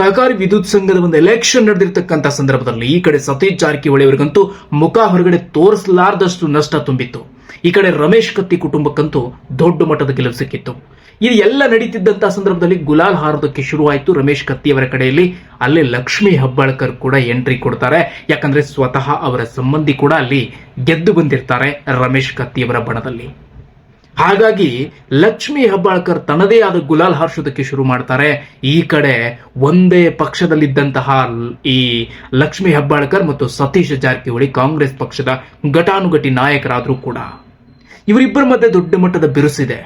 ಸಹಕಾರಿ ವಿದ್ಯುತ್ ಸಂಘದ ಒಂದು ಎಲೆಕ್ಷನ್ ನಡೆದಿರ್ತಕ್ಕಂಥ ಸಂದರ್ಭದಲ್ಲಿ ಈ ಕಡೆ ಸತೀಶ್ ಜಾರಕಿಹೊಳಿ ಅವರಿಗಂತೂ ಮುಖ ಹೊರಗಡೆ ತೋರಿಸಲಾರದಷ್ಟು ನಷ್ಟ ತುಂಬಿತ್ತು. ಈ ಕಡೆ ರಮೇಶ್ ಕತ್ತಿ ಕುಟುಂಬಕ್ಕಂತೂ ದೊಡ್ಡ ಮಟ್ಟದ ಗೆಲುವು ಸಿಕ್ಕಿತ್ತು. ಇದು ಎಲ್ಲ ನಡೀತಿದ್ದಂತಹ ಸಂದರ್ಭದಲ್ಲಿ ಗುಲಾಲ್ ಹಾರೋದಕ್ಕೆ ಶುರುವಾಯಿತು ರಮೇಶ್ ಕತ್ತಿ ಅವರ ಕಡೆಯಲ್ಲಿ. ಅಲ್ಲಿ ಲಕ್ಷ್ಮಿ ಹೆಬ್ಬಾಳ್ಕರ್ ಕೂಡ ಎಂಟ್ರಿ ಕೊಡ್ತಾರೆ. ಯಾಕಂದ್ರೆ ಸ್ವತಃ ಅವರ ಸಂಬಂಧಿ ಕೂಡ ಅಲ್ಲಿ ಗೆದ್ದು ಬಂದಿರ್ತಾರೆ ರಮೇಶ್ ಕತ್ತಿ ಅವರ ಬಣದಲ್ಲಿ. ಹಾಗಾಗಿ ಲಕ್ಷ್ಮಿ ಹೆಬ್ಬಾಳ್ಕರ್ ತನ್ನದೇ ಆದ ಗುಲಾಲ್ ಹಾರ್ಸೋದಕ್ಕೆ ಶುರು ಮಾಡ್ತಾರೆ. ಈ ಕಡೆ ಒಂದೇ ಪಕ್ಷದಲ್ಲಿದ್ದಂತಹ ಈ ಲಕ್ಷ್ಮಿ ಹೆಬ್ಬಾಳ್ಕರ್ ಮತ್ತು ಸತೀಶ್ ಜಾರಕಿಹೊಳಿ ಕಾಂಗ್ರೆಸ್ ಪಕ್ಷದ ಘಟಾನುಘಟಿ ನಾಯಕರಾದ್ರೂ ಕೂಡ. ಇವರಿಬ್ಬರ ಮಧ್ಯೆ ದೊಡ್ಡ ಮಟ್ಟದ ಬಿರುಸಿದೆ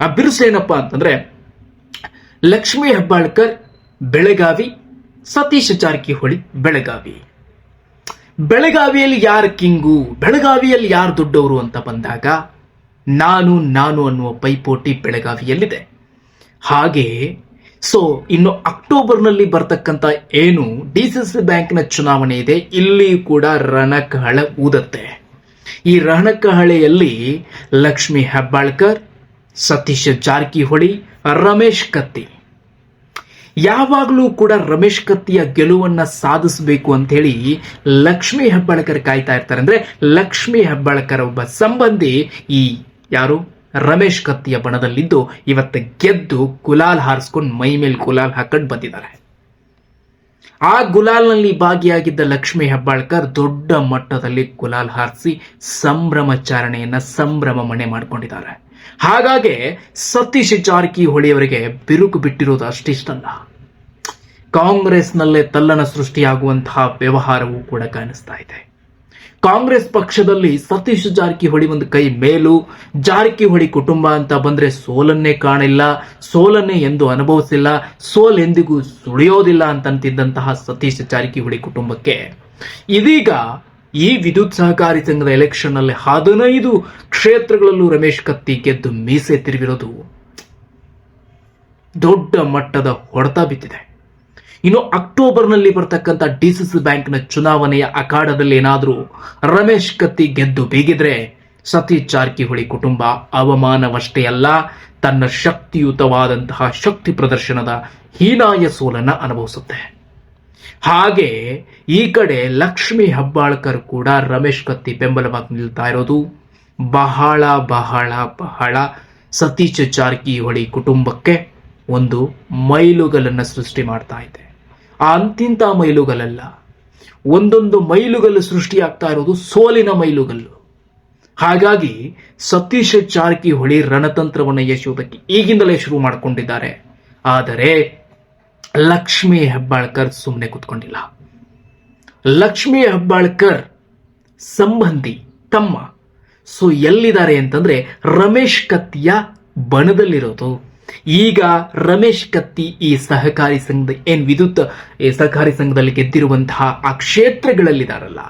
ಆ ಬಿರುಸು ಏನಪ್ಪಾ ಅಂತಂದ್ರೆ ಲಕ್ಷ್ಮಿ ಹೆಬ್ಬಾಳ್ಕರ್ ಬೆಳಗಾವಿ, ಸತೀಶ್ ಜಾರಕಿಹೊಳಿ ಬೆಳಗಾವಿ. ಬೆಳಗಾವಿಯಲ್ಲಿ ಯಾರು ಕಿಂಗು, ಬೆಳಗಾವಿಯಲ್ಲಿ ಯಾರು ದೊಡ್ಡವರು ಅಂತ ಬಂದಾಗ ನಾನು ನಾನು ಅನ್ನುವ ಪೈಪೋಟಿ ಬೆಳಗಾವಿಯಲ್ಲಿದೆ. ಹಾಗೆ ಸೊ ಇನ್ನು ಅಕ್ಟೋಬರ್ನಲ್ಲಿ ಬರ್ತಕ್ಕಂಥ ಏನು ಡಿ ಸಿ ಸಿ ಬ್ಯಾಂಕ್ನ ಚುನಾವಣೆ ಇದೆ, ಇಲ್ಲಿ ಕೂಡ ರಣಕಹಳ ಊದತ್ತೆ. ಈ ರಣಕಹಳೆಯಲ್ಲಿ ಲಕ್ಷ್ಮಿ ಹೆಬ್ಬಾಳ್ಕರ್, ಸತೀಶ್ ಜಾರಕಿಹೊಳಿ, ರಮೇಶ್ ಕತ್ತಿ. ಯಾವಾಗಲೂ ಕೂಡ ರಮೇಶ್ ಕತ್ತಿಯ ಗೆಲುವನ್ನ ಸಾಧಿಸಬೇಕು ಅಂತ ಹೇಳಿ ಲಕ್ಷ್ಮಿ ಹೆಬ್ಬಾಳ್ಕರ್ ಕಾಯ್ತಾ ಇರ್ತಾರೆ. ಅಂದ್ರೆ ಲಕ್ಷ್ಮಿ ಹೆಬ್ಬಾಳ್ಕರ್ ಒಬ್ಬ ಸಂಬಂಧಿ ಈ ಯಾರು? ರಮೇಶ್ ಕತ್ತಿಯ ಬಣದಲ್ಲಿದ್ದು ಇವತ್ತು ಗೆದ್ದು ಗುಲಾಲ್ ಹಾರಿಸ್ಕೊಂಡು ಮೈ ಮೇಲೆ ಗುಲಾಲ್ ಹಾಕೊಂಡು ಬಂದಿದ್ದಾರೆ. ಆ ಗುಲಾಲ್ನಲ್ಲಿ ಭಾಗಿಯಾಗಿದ್ದ ಲಕ್ಷ್ಮಿ ಹೆಬ್ಬಾಳ್ಕರ್ ದೊಡ್ಡ ಮಟ್ಟದಲ್ಲಿ ಗುಲಾಲ್ ಹಾರಿಸಿ ಸಂಭ್ರಮಾಚರಣೆಯನ್ನ ಸಂಭ್ರಮ ಮನೆ ಮಾಡಿಕೊಂಡಿದ್ದಾರೆ. ಹಾಗಾಗಿ ಸತೀಶ್ ಜಾರಕಿಹೊಳಿ ಅವರಿಗೆ ಬಿರುಕು ಬಿಟ್ಟಿರೋದು ಅಷ್ಟಿಷ್ಟಲ್ಲ ಕಾಂಗ್ರೆಸ್ನಲ್ಲೇ ತಲ್ಲಣ ಸೃಷ್ಟಿಯಾಗುವಂತಹ ವ್ಯವಹಾರವೂ ಕೂಡ ಕಾಣಿಸ್ತಾ ಇದೆ. ಕಾಂಗ್ರೆಸ್ ಪಕ್ಷದಲ್ಲಿ ಸತೀಶ್ ಜಾರಕಿಹೊಳಿ ಒಂದು ಕೈ ಮೇಲು. ಜಾರಕಿಹೊಳಿ ಕುಟುಂಬ ಅಂತ ಬಂದ್ರೆ ಸೋಲನ್ನೇ ಕಾಣಿಲ್ಲ. ಸೋಲನ್ನೇ ಎಂದು ಅನುಭವಿಸಿಲ್ಲ. ಸೋಲ್ ಎಂದಿಗೂ ಸುಳಿಯೋದಿಲ್ಲ ಅಂತಂತಿದ್ದಂತಹ ಸತೀಶ್ ಜಾರಕಿಹೊಳಿ ಕುಟುಂಬಕ್ಕೆ. ಇದೀಗ ಈ ವಿದ್ಯುತ್ ಸಹಕಾರಿ ಸಂಘದ ಎಲೆಕ್ಷನ್ನಲ್ಲಿ ಹದಿನೈದು ಕ್ಷೇತ್ರಗಳಲ್ಲೂ ರಮೇಶ್ ಕತ್ತಿ ಗೆದ್ದು ಮೀಸೆ ತಿರುಗಿರೋದು ದೊಡ್ಡ ಮಟ್ಟದ ಹೊಡೆತ ಬಿದ್ದಿದೆ. ಇನ್ನು ಅಕ್ಟೋಬರ್ನಲ್ಲಿ ಬರ್ತಕ್ಕಂಥ ಡಿಸಿಸಿ ಬ್ಯಾಂಕ್ನ ಚುನಾವಣೆಯ ಅಖಾಡದಲ್ಲಿ ಏನಾದರೂ ರಮೇಶ್ ಕತ್ತಿ ಗೆದ್ದು ಬೀಗಿದ್ರೆ ಸತೀಶ್ ಜಾರಕಿಹೊಳಿ ಕುಟುಂಬ ಅವಮಾನವಷ್ಟೇ ಅಲ್ಲ, ತನ್ನ ಶಕ್ತಿಯುತವಾದಂತಹ ಶಕ್ತಿ ಪ್ರದರ್ಶನದ ಹೀನಾಯ ಸೋಲನ್ನ ಅನುಭವಿಸುತ್ತೆ. ಹಾಗೆ ಈ ಕಡೆ ಲಕ್ಷ್ಮಿ ಹೆಬ್ಬಾಳ್ಕರ್ ಕೂಡ ರಮೇಶ್ ಕತ್ತಿ ಬೆಂಬಲವಾಗಿ ನಿಲ್ತಾ ಇರೋದು. ಬಹಳ ಬಹಳ ಬಹಳ ಸತೀಶ್ ಜಾರಕಿಹೊಳಿ ಕುಟುಂಬಕ್ಕೆ ಒಂದು ಮೈಲುಗಲನ್ನು ಸೃಷ್ಟಿ ಮಾಡ್ತಾ ಇದೆ. ಆ ಅಂತಿಂತ ಮೈಲುಗಲಲ್ಲ. ಒಂದೊಂದು ಮೈಲುಗಲ್ಲು ಸೃಷ್ಟಿಯಾಗ್ತಾ ಇರೋದು ಸೋಲಿನ ಮೈಲುಗಲ್ಲು. ಹಾಗಾಗಿ ಸತೀಶ್ ಜಾರಕಿಹೊಳಿ ರಣತಂತ್ರವನ್ನು ಎಸೆಯುವುದಕ್ಕೆ ಈಗಿಂದಲೇ ಶುರು ಮಾಡಿಕೊಂಡಿದ್ದಾರೆ. ಆದರೆ ಲಕ್ಷ್ಮಿ ಹೆಬ್ಬಾಳ್ಕರ್ ಸುಮ್ಮನೆ ಕೂತ್ಕೊಂಡಿಲ್ಲ. ಲಕ್ಷ್ಮಿ ಹೆಬ್ಬಾಳ್ಕರ್ ಸಂಬಂಧಿ, ತಮ್ಮ. ಸೊ ಎಲ್ಲಿದ್ದಾರೆ ಅಂತಂದ್ರೆ ರಮೇಶ್ ಕತ್ತಿಯ ಬಣದಲ್ಲಿರೋದು. ಈಗ ರಮೇಶ್ ಕತ್ತಿ ಈ ಸಹಕಾರಿ ಸಂಘದ ಏನ್ ವಿದ್ಯುತ್, ಈ ಸಹಕಾರಿ ಸಂಘದಲ್ಲಿ ಗೆದ್ದಿರುವಂತಹ ಆ ಕ್ಷೇತ್ರಗಳಲ್ಲಿದ್ದಾರಲ್ಲ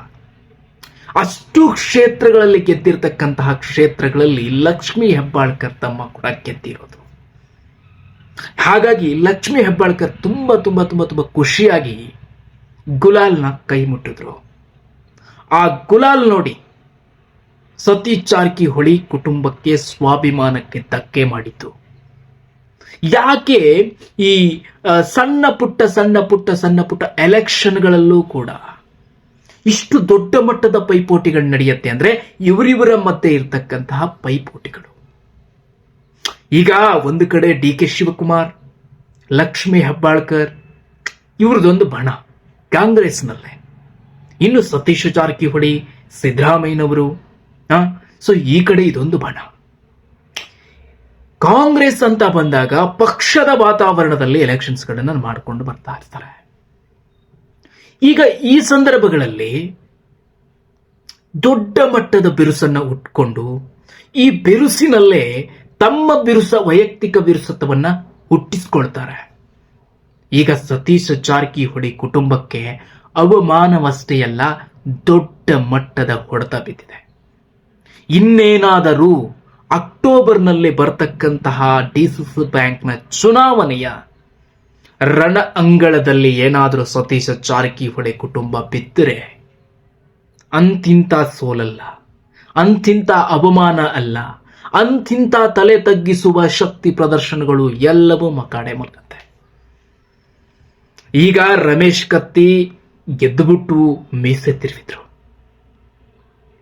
ಅಷ್ಟು ಕ್ಷೇತ್ರಗಳಲ್ಲಿ ಗೆದ್ದಿರ್ತಕ್ಕಂತಹ ಕ್ಷೇತ್ರಗಳಲ್ಲಿ ಲಕ್ಷ್ಮಿ ಹೆಬ್ಬಾಳ್ಕರ್ ತಮ್ಮ ಕೂಡ ಗೆದ್ದಿರೋದು. ಹಾಗಾಗಿ ಲಕ್ಷ್ಮಿ ಹೆಬ್ಬಾಳ್ಕರ್ ತುಂಬಾ ತುಂಬಾ ತುಂಬಾ ತುಂಬಾ ಖುಷಿಯಾಗಿ ಗುಲಾಲ್ನ ಕೈ ಮುಟ್ಟಿದ್ರು. ಆ ಗುಲಾಲ್ ನೋಡಿ ಸತೀಶ್ ಜಾರಕಿಹೊಳಿ ಕುಟುಂಬಕ್ಕೆ ಸ್ವಾಭಿಮಾನಕ್ಕೆ ಧಕ್ಕೆ ಮಾಡಿತು ಯಾಕೆ ಈ ಸಣ್ಣ ಪುಟ್ಟ ಸಣ್ಣ ಪುಟ್ಟ ಸಣ್ಣ ಪುಟ್ಟ ಎಲೆಕ್ಷನ್ಗಳಲ್ಲೂ ಕೂಡ ಇಷ್ಟು ದೊಡ್ಡ ಮಟ್ಟದ ಪೈಪೋಟಿಗಳು ನಡೆಯುತ್ತೆ ಅಂದ್ರೆ ಇವರಿವರ ಮಧ್ಯೆ ಇರತಕ್ಕಂತಹ ಪೈಪೋಟಿಗಳು. ಈಗ ಒಂದು ಕಡೆ ಡಿ ಕೆ ಶಿವಕುಮಾರ್, ಲಕ್ಷ್ಮಿ ಹೆಬ್ಬಾಳ್ಕರ್, ಇವ್ರದೊಂದು ಬಣ ಕಾಂಗ್ರೆಸ್ನಲ್ಲೇ. ಇನ್ನು ಸತೀಶ್ ಜಾರಕಿಹೊಳಿ, ಸಿದ್ದರಾಮಯ್ಯನವರು ಸೊ ಈ ಕಡೆ ಇದೊಂದು ಬಣ. ಕಾಂಗ್ರೆಸ್ ಅಂತ ಬಂದಾಗ ಪಕ್ಷದ ವಾತಾವರಣದಲ್ಲಿ ಎಲೆಕ್ಷನ್ಸ್ಗಳನ್ನು ಮಾಡಿಕೊಂಡು ಬರ್ತಾ ಇರ್ತಾರೆ. ಈಗ ಈ ಸಂದರ್ಭಗಳಲ್ಲಿ ದೊಡ್ಡ ಮಟ್ಟದ ಬಿರುಸನ್ನ ಉಟ್ಕೊಂಡು ಈ ಬಿರುಸಿನಲ್ಲೇ ತಮ್ಮ ಬಿರುಸ, ವೈಯಕ್ತಿಕ ಬಿರುಸತ್ವವನ್ನ ಹುಟ್ಟಿಸ್ಕೊಳ್ತಾರೆ. ಈಗ ಸತೀಶ್ ಜಾರಕಿಹೊಳಿ ಕುಟುಂಬಕ್ಕೆ ಅವಮಾನವಷ್ಟೇ ಅಲ್ಲ ದೊಡ್ಡ ಮಟ್ಟದ ಹೊಡೆತ ಬಿದ್ದಿದೆ. ಇನ್ನೇನಾದರೂ ಅಕ್ಟೋಬರ್ನಲ್ಲಿ ಬರ್ತಕ್ಕಂತಹ ಡಿಸಿಸಿ ಬ್ಯಾಂಕ್ನ ಚುನಾವಣೆಯ ರಣ ಅಂಗಳದಲ್ಲಿ ಏನಾದರೂ ಸತೀಶ ಜಾರಕಿಹೊಳಿ ಕುಟುಂಬ ಬಿದ್ದರೆ ಅಂತಿಂತ ಸೋಲಲ್ಲ, ಅಂತಿಂತ ಅವಮಾನ ಅಲ್ಲ, ಅಂತಿಂತ ತಲೆ ತಗ್ಗಿಸುವ ಶಕ್ತಿ ಪ್ರದರ್ಶನಗಳು ಎಲ್ಲವೂ ಮಕಾಡೆ ಮಲಗತ್ತೆ ಈಗ ರಮೇಶ್ ಕತ್ತಿ ಗೆದ್ದುಬಿಟ್ಟು ಮೀಸೆ ತಿರುವಿದ್ರು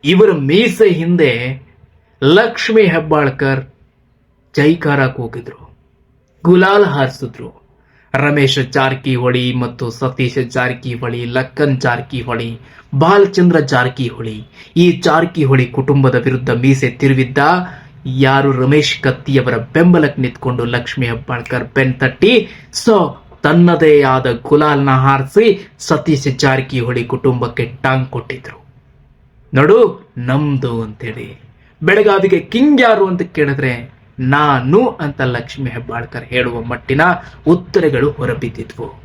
ಇವರ ಮೀಸೆ ಹಿಂದೆ ಲಕ್ಷ್ಮಿ ಹೆಬ್ಬಾಳ್ಕರ್ ಜೈಕಾರ ಕೂಗಿದ್ರು ಗುಲಾಲ್ ಹಾರಿಸಿದ್ರು. ರಮೇಶ್ ಜಾರಕಿಹೊಳಿ ಮತ್ತು ಸತೀಶ್ ಜಾರಕಿಹೊಳಿ, ಲಕ್ಕನ್ ಜಾರಕಿಹೊಳಿ, ಬಾಲಚಂದ್ರ ಜಾರಕಿಹೊಳಿ ಈ ಜಾರಕಿಹೊಳಿ ಕುಟುಂಬದ ವಿರುದ್ಧ ಮೀಸೆ ತಿರುವಿದ್ದ ಯಾರು ರಮೇಶ್ ಕತ್ತಿಯವರ ಬೆಂಬಲಕ್ಕೆ ನಿಂತ್ಕೊಂಡು ಲಕ್ಷ್ಮಿ ಹೆಬ್ಬಾಳ್ಕರ್ ಬೆನ್ ತಟ್ಟಿ, ಸೊ, ತನ್ನದೇ ಆದ ಗುಲಾಲ್ನ ಹಾರಿಸಿ ಸತೀಶ್ ಜಾರಕಿಹೊಳಿ ಕುಟುಂಬಕ್ಕೆ ಟಾಂಗ್ ಕೊಟ್ಟಿದ್ರು. ನೋಡು ನಮ್ದು ಅಂತೇಳಿ. ಬೆಳಗಾವಿಗೆ ಕಿಂಗ್ ಯಾರು ಅಂತ ಕೇಳಿದ್ರೆ ನಾನು ಅಂತ ಲಕ್ಷ್ಮಿ ಹೆಬ್ಬಾಳ್ಕರ್ ಹೇಳುವ ಮಟ್ಟಿನ ಉತ್ತರಗಳು ಹೊರಬಿದ್ದಿದ್ವು.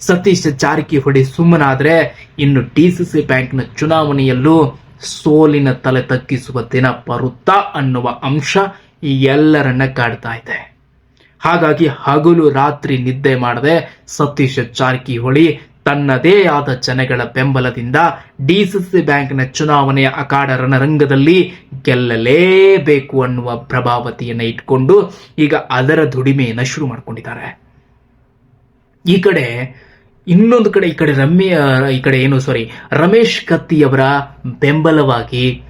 ಸತೀಶ್ ಜಾರಕಿಹೊಳಿ ಸುಮ್ಮನಾದ್ರೆ ಇನ್ನು ಡಿಸಿಸಿ ಬ್ಯಾಂಕ್ನ ಚುನಾವಣೆಯಲ್ಲೂ ಸೋಲಿನ ತಲೆ ತಗ್ಗಿಸುವ ದಿನ ಬರುತ್ತಾ ಅನ್ನುವ ಅಂಶ ಎಲ್ಲರನ್ನ ಕಾಡ್ತಾ ಇದೆ. ಹಾಗಾಗಿ ಹಗಲು ರಾತ್ರಿ ನಿದ್ದೆ ಮಾಡದೆ ಸತೀಶ್ ಜಾರಕಿಹೊಳಿ ತನ್ನದೇ ಆದ ಜನಗಳ ಬೆಂಬಲದಿಂದ ಡಿಸಿಸಿ ಬ್ಯಾಂಕ್ನ ಚುನಾವಣೆಯ ಅಖಾಡ ರಣರಂಗದಲ್ಲಿ ಗೆಲ್ಲಲೇಬೇಕು ಅನ್ನುವ ಪ್ರಭಾವತಿಯನ್ನು ಇಟ್ಕೊಂಡು ಈಗ ಅದರ ದುಡಿಮೆಯನ್ನು ಶುರು ಮಾಡ್ಕೊಂಡಿದ್ದಾರೆ. ಈ ಕಡೆ, ಇನ್ನೊಂದು ಕಡೆ, ಈ ಕಡೆ ರಮ್ಯ, ಈ ಕಡೆ ಏನು ಸಾರಿ ರಮೇಶ್ ಕತ್ತಿಯವರ ಬೆಂಬಲವಾಗಿ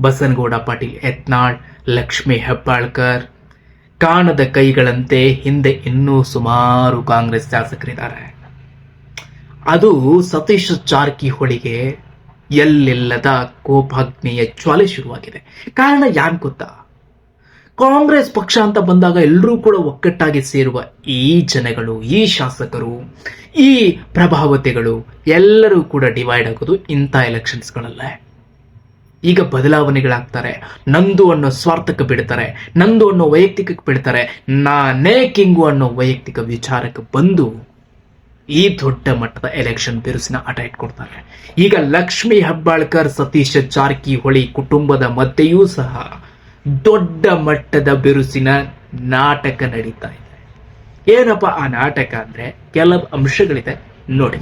ಬಸನಗೌಡ ಪಾಟೀಲ್, ಯತ್ನಾಳ್, ಲಕ್ಷ್ಮೀ ಹೆಬ್ಬಾಳ್ಕರ್ ಕಾಣದ ಕೈಗಳಂತೆ ಹಿಂದೆ ಇನ್ನೂ ಸುಮಾರು ಕಾಂಗ್ರೆಸ್ ಶಾಸಕರಿದ್ದಾರೆ. ಅದು ಸತೀಶ್ ಜಾರಕಿಹೊಳಿಗೆ ಎಲ್ಲಿಲ್ಲದ ಕೋಪಾಗ್ನಿಯ ಜ್ವಾಲೆ ಶುರುವಾಗಿದೆ. ಕಾರಣ ಯಾನ್ ಗೊತ್ತಾ? ಕಾಂಗ್ರೆಸ್ ಪಕ್ಷ ಅಂತ ಬಂದಾಗ ಎಲ್ಲರೂ ಕೂಡ ಒಕ್ಕಟ್ಟಾಗಿ ಸೇರುವ ಈ ಜನಗಳು, ಈ ಶಾಸಕರು, ಈ ಪ್ರಭಾವತೆಗಳು ಎಲ್ಲರೂ ಕೂಡ ಡಿವೈಡ್ ಆಗೋದು ಇಂಥ ಎಲೆಕ್ಷನ್ಸ್ಗಳಲ್ಲೇ. ಈಗ ಬದಲಾವಣೆಗಳಾಗ್ತಾರೆ. ನಂದು ಅನ್ನೋ ಸ್ವಾರ್ಥಕ್ಕೆ ಬಿಡ್ತಾರೆ. ನಂದು ಅನ್ನೋ ವೈಯಕ್ತಿಕಕ್ಕೆ ಬಿಡ್ತಾರೆ. ನಾನೇ ಕಿಂಗು ಅನ್ನೋ ವೈಯಕ್ತಿಕ ವಿಚಾರಕ್ಕೆ ಬಂದು ಈ ದೊಡ್ಡ ಮಟ್ಟದ ಎಲೆಕ್ಷನ್ ಬಿರುಸಿನ ಆಟ ಇಟ್ಕೊಡ್ತಾರೆ. ಈಗ ಲಕ್ಷ್ಮಿ ಹೆಬ್ಬಾಳ್ಕರ್, ಸತೀಶ ಜಾರಕಿಹೊಳಿ ಕುಟುಂಬದ ಮಧ್ಯೆಯೂ ಸಹ ದೊಡ್ಡ ಮಟ್ಟದ ಬಿರುಸಿನ ನಾಟಕ ನಡೀತಾ ಇದೆ. ಏನಪ್ಪ ಆ ನಾಟಕ ಅಂದ್ರೆ ಕೆಲವು ಅಂಶಗಳಿದೆ ನೋಡಿ.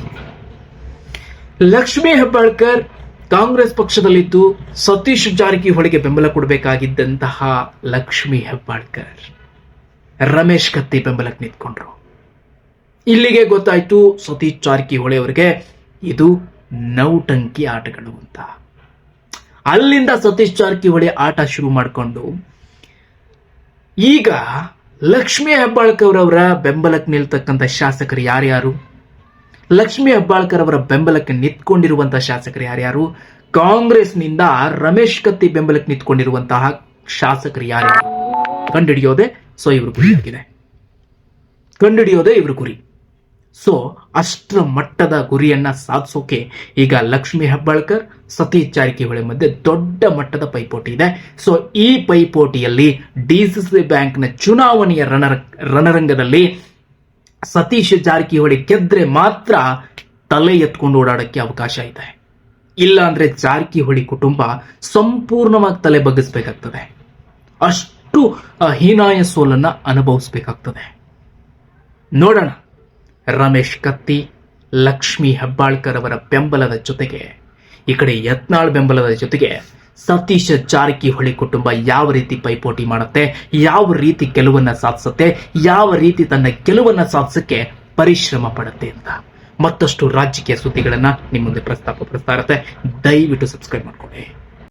ಲಕ್ಷ್ಮಿ ಹೆಬ್ಬಾಳ್ಕರ್ ಕಾಂಗ್ರೆಸ್ ಪಕ್ಷದಲ್ಲಿದ್ದು ಸತೀಶ್ ಜಾರಕಿಹೊಳಿಗೆ ಬೆಂಬಲ ಕೊಡಬೇಕಾಗಿದ್ದಂತಹ ಲಕ್ಷ್ಮಿ ಹೆಬ್ಬಾಳ್ಕರ್. ರಮೇಶ್ ಕತ್ತಿ ಬೆಂಬಲಕ್ಕೆ ನಿಂತ್ಕೊಂಡ್ರು. ಇಲ್ಲಿಗೆ ಗೊತ್ತಾಯ್ತು ಸತೀಶ್ ಜಾರಕಿಹೊಳಿ ಅವರಿಗೆ, ಇದು ನೌಟಂಕಿ ಆಟಗಳು ಅಂತ. ಅಲ್ಲಿಂದ ಸತೀಶ್ ಜಾರಕಿಹೊಳಿ ಆಟ ಶುರು ಮಾಡಿಕೊಂಡು, ಈಗ ಲಕ್ಷ್ಮೀ ಹೆಬ್ಬಾಳ್ಕರ್ ಅವರ ಬೆಂಬಲಕ್ಕೆ ನಿಲ್ತಕ್ಕಂಥ ಶಾಸಕರು ಯಾರ್ಯಾರು? ಲಕ್ಷ್ಮೀ ಹೆಬ್ಬಾಳ್ಕರ್ ಅವರ ಬೆಂಬಲಕ್ಕೆ ನಿಂತ್ಕೊಂಡಿರುವಂತಹ ಶಾಸಕರು ಯಾರ್ಯಾರು? ಕಾಂಗ್ರೆಸ್ನಿಂದ ರಮೇಶ್ ಕತ್ತಿ ಬೆಂಬಲಕ್ಕೆ ನಿಂತ್ಕೊಂಡಿರುವಂತಹ ಶಾಸಕರು ಯಾರ್ಯಾರು? ಕಂಡುಹಿಡಿಯೋದೆ ಸೊ ಇವರು ಗುರಿಯಾಗಿದೆ ಕಂಡುಹಿಡಿಯೋದೇ ಇವರು ಗುರಿ. ಸೊ ಅಷ್ಟರ ಮಟ್ಟದ ಗುರಿಯನ್ನ ಸಾಧಿಸೋಕೆ ಈಗ ಲಕ್ಷ್ಮಿ ಹೆಬ್ಬಾಳ್ಕರ್, ಸತೀಶ್ ಜಾರಕಿಹೊಳಿ ಮಧ್ಯೆ ದೊಡ್ಡ ಮಟ್ಟದ ಪೈಪೋಟಿ ಇದೆ. ಸೊ ಈ ಪೈಪೋಟಿಯಲ್ಲಿ ಡಿ ಸಿ ಸಿ ಬ್ಯಾಂಕ್ನ ಚುನಾವಣೆಯ ರಣ ರಣರಂಗದಲ್ಲಿ ಸತೀಶ್ ಜಾರಕಿಹೊಳಿ ಗೆದ್ರೆ ಮಾತ್ರ ತಲೆ ಎತ್ಕೊಂಡು ಓಡಾಡಕ್ಕೆ ಅವಕಾಶ ಇದೆ. ಇಲ್ಲ ಅಂದ್ರೆ ಜಾರಕಿಹೊಳಿ ಕುಟುಂಬ ಸಂಪೂರ್ಣವಾಗಿ ತಲೆ ಬಗ್ಗಿಸ್ಬೇಕಾಗ್ತದೆ. ಅಷ್ಟು ಹೀನಾಯ ಸೋಲನ್ನ ಅನುಭವಿಸ್ಬೇಕಾಗ್ತದೆ. ನೋಡೋಣ. ರಮೇಶ್ ಕತ್ತಿ, ಲಕ್ಷ್ಮಿ ಹೆಬ್ಬಾಳ್ಕರ್ ಅವರ ಬೆಂಬಲದ ಜೊತೆಗೆ, ಈ ಕಡೆ ಯತ್ನಾಳ್ ಬೆಂಬಲದ ಜೊತೆಗೆ ಸತೀಶ ಜಾರಕಿಹೊಳಿ ಕುಟುಂಬ ಯಾವ ರೀತಿ ಪೈಪೋಟಿ ಮಾಡುತ್ತೆ, ಯಾವ ರೀತಿ ಗೆಲುವನ್ನ ಸಾಧಿಸುತ್ತೆ, ಯಾವ ರೀತಿ ತನ್ನ ಗೆಲುವನ್ನ ಸಾಧಿಸಕ್ಕೆ ಪರಿಶ್ರಮ ಪಡುತ್ತೆ ಅಂತ ಮತ್ತಷ್ಟು ರಾಜಕೀಯ ಸುದ್ದಿಗಳನ್ನ ನಿಮ್ಮ ಮುಂದೆ ಪ್ರಸ್ತಾಪ ಪಡಿಸ್ತಾ ಇರುತ್ತೆ. ದಯವಿಟ್ಟು ಸಬ್ಸ್ಕ್ರೈಬ್ ಮಾಡ್ಕೊಳ್ಳಿ.